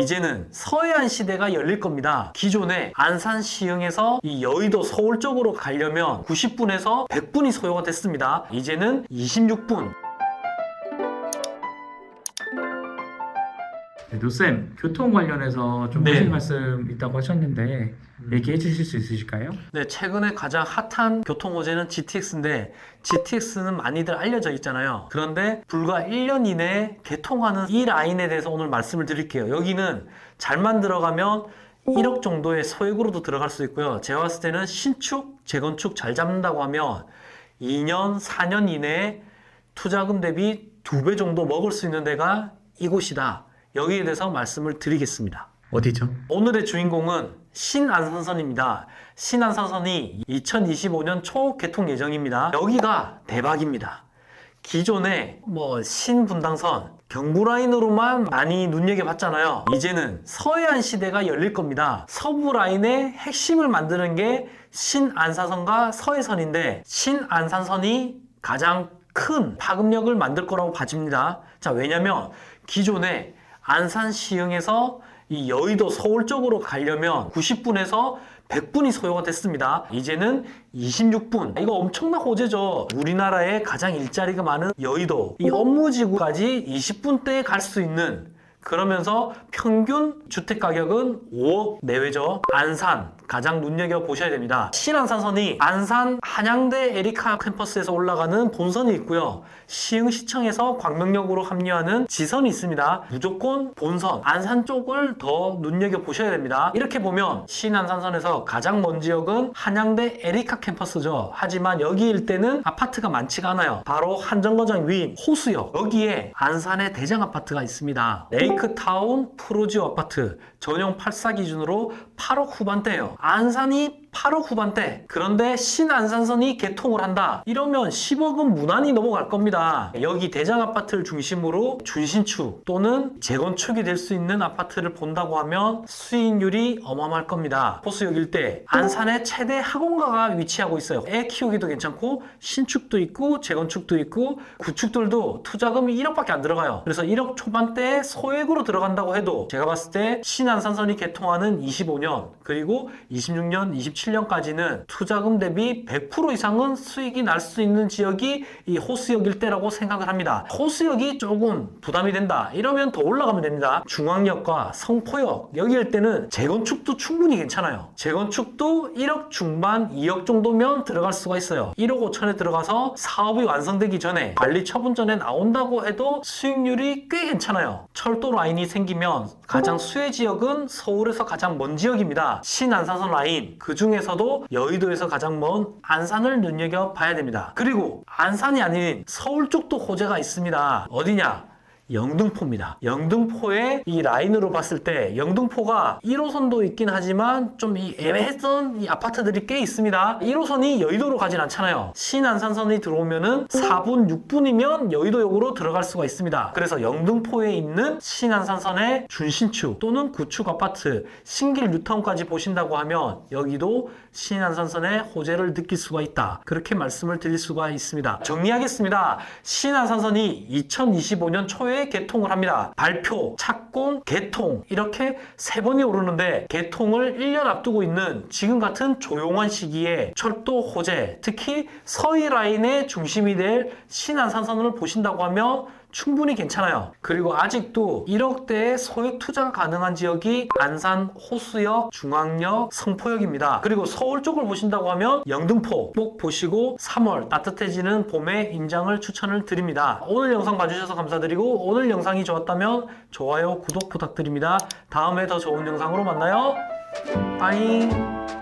이제는 서해안 시대가 열릴 겁니다. 기존에 안산 시흥에서 이 여의도 서울 쪽으로 가려면 90분에서 100분이 소요가 됐습니다. 이제는 26분. 네, 노쌤, 교통 관련해서 좀 네. 하실 말씀 있다고 하셨는데 얘기해 주실 수 있으실까요? 네, 최근에 가장 핫한 교통 호재는 GTX인데 GTX는 많이들 알려져 있잖아요. 그런데 불과 1년 이내에 개통하는 이 라인에 대해서 오늘 말씀을 드릴게요. 여기는 잘 만 들어가면 1억 정도의 소액으로도 들어갈 수 있고요. 제가 봤을 때는 신축, 재건축 잘 잡는다고 하면 2년, 4년 이내에 투자금 대비 두배 정도 먹을 수 있는 데가 이곳이다. 여기에 대해서 말씀을 드리겠습니다. 어디죠? 오늘의 주인공은 신안산선입니다. 신안산선이 2025년 초 개통 예정입니다. 여기가 대박입니다. 기존에 뭐 신분당선, 경부라인으로만 많이 눈여겨봤잖아요. 이제는 서해안 시대가 열릴 겁니다. 서부 라인의 핵심을 만드는 게 신안산선과 서해선인데 신안산선이 가장 큰 파급력을 만들 거라고 봐집니다. 자, 왜냐면 기존에 안산 시흥에서 이 여의도 서울 쪽으로 가려면 90분에서 100분이 소요가 됐습니다. 이제는 26분. 이거 엄청난 호재죠. 우리나라의 가장 일자리가 많은 여의도. 이 업무지구까지 20분대에 갈 수 있는 그러면서 평균 주택 가격은 5억 내외죠. 안산 가장 눈여겨 보셔야 됩니다. 신안산선이 안산 한양대 에리카 캠퍼스에서 올라가는 본선이 있고요. 시흥시청에서 광명역으로 합류하는 지선이 있습니다. 무조건 본선 안산 쪽을 더 눈여겨 보셔야 됩니다. 이렇게 보면 신안산선에서 가장 먼 지역은 한양대 에리카 캠퍼스죠. 하지만 여기 일대는 아파트가 많지가 않아요. 바로 한정거장 위인 호수역 여기에 안산의 대장 아파트가 있습니다. 레이크타운 프로지오 아파트 전용 84 기준으로 8억 후반대예요. 안산이 8억 후반대. 그런데 신안산선이 개통을 한다. 이러면 10억은 무난히 넘어갈 겁니다. 여기 대장 아파트를 중심으로 준신축 또는 재건축이 될 수 있는 아파트를 본다고 하면 수익률이 어마어마할 겁니다. 호수역 일대 안산의 최대 학원가가 위치하고 있어요. 애 키우기도 괜찮고 신축도 있고 재건축도 있고 구축들도 투자금이 1억밖에 안 들어가요. 그래서 1억 초반대에 소액으로 들어간다고 해도 제가 봤을 때 신안산선이 개통하는 25년 그리고 26년, 27년까지는 투자금 대비 100% 이상은 수익이 날 수 있는 지역이 이 호수역 일대라고 생각을 합니다. 호수역이 조금 부담이 된다. 이러면 더 올라가면 됩니다. 중앙역과 성포역 여기 일대는 재건축도 충분히 괜찮아요. 재건축도 1억 중반, 2억 정도면 들어갈 수가 있어요. 1억 5천에 들어가서 사업이 완성되기 전에 관리 처분 전에 나온다고 해도 수익률이 꽤 괜찮아요. 철도 라인이 생기면 가장 수혜 지역은 서울에서 가장 먼 지역입니다. 신안산 선 라인 그 중에서도 여의도에서 가장 먼 안산을 눈여겨 봐야 됩니다. 그리고 안산이 아닌 서울 쪽도 호재가 있습니다. 어디냐? 영등포입니다. 영등포의 이 라인으로 봤을 때 영등포가 1호선도 있긴 하지만 좀 이 애매했던 이 아파트들이 꽤 있습니다. 1호선이 여의도로 가진 않잖아요. 신안산선이 들어오면은 4분, 6분이면 여의도역으로 들어갈 수가 있습니다. 그래서 영등포에 있는 신안산선의 준신축 또는 구축 아파트 신길 뉴타운까지 보신다고 하면 여기도 신안산선의 호재를 느낄 수가 있다. 그렇게 말씀을 드릴 수가 있습니다. 정리하겠습니다. 신안산선이 2025년 초에 개통을 합니다. 발표, 착공, 개통 이렇게 세 번이 오르는데 개통을 1년 앞두고 있는 지금 같은 조용한 시기에 철도 호재, 특히 서해 라인의 중심이 될 신안산선을 보신다고 하면 충분히 괜찮아요. 그리고 아직도 1억대의 소액 투자가 가능한 지역이 안산 호수역, 중앙역, 성포역입니다. 그리고 서울 쪽을 보신다고 하면 영등포 꼭 보시고 3월 따뜻해지는 봄에 임장을 추천을 드립니다. 오늘 영상 봐주셔서 감사드리고 오늘 영상이 좋았다면 좋아요, 구독 부탁드립니다. 다음에 더 좋은 영상으로 만나요. 빠잉.